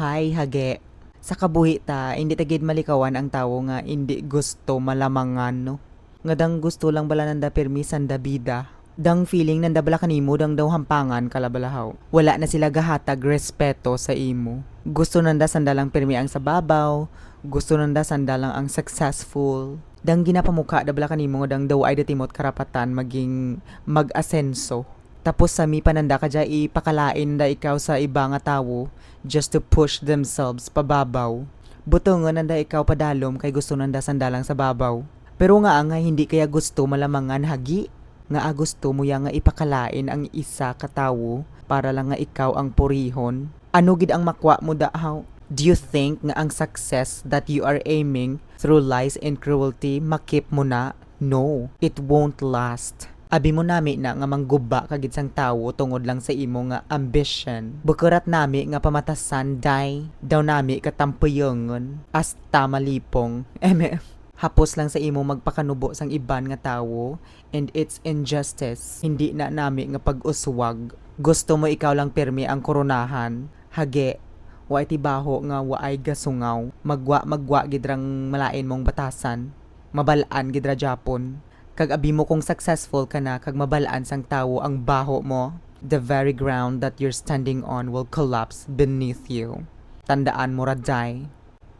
Hay, hage. Sa kabuhi ta, hindi tagid malikawan ang tawo nga hindi gusto malamangan, no? Nga dang gusto lang bala nanda permi sanda bida. Dang feeling nanda bala kanimo dang daw hampangan kalabalahaw. Wala na sila gahatag respeto sa imo. Gusto nanda sandalang permi ang sa babaw, gusto nanda sandalang ang successful. Dang ginapamuka da bala kanimo dang daw ay datimot karapatan maging mag-asenso. Tapos sa mi pananda ka dya ipakalain da ikaw sa iba nga tawo just to push themselves pababaw. Buto nga nanda ikaw padalom kay gusto nanda sandalang sa babaw. Pero nga nga hindi kaya gusto malamangan hagi nga ah, gusto mo ya nga ipakalain ang isa ka tawo para lang nga ikaw ang purihon. Ano gid ang makwa mo dahaw? Do you think nga ang success that you are aiming through lies and cruelty makip mo na? No, it won't last. Abi mo nami na nga mangguba kagid sang tawo tungod lang sa imo nga ambition. Bukurat nami nga pamatasan day daw nami katampuyongon hasta malipong. Eme, hapos lang sa imo magpakanubo sang iban nga tawo and it's injustice. Hindi na nami nga pag-uswag. Gusto mo ikaw lang permi ang koronahan. Hage, wa tibaho nga waay gasungaw. Magwa magwa gidrang malain mong batasan. Mabalaan gidra Japon. Kag abi mo kung successful ka na kag mabalaan sang tawo ang baho mo, the very ground that you're standing on will collapse beneath you. Tandaan mo raday.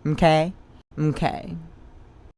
Okay? Okay.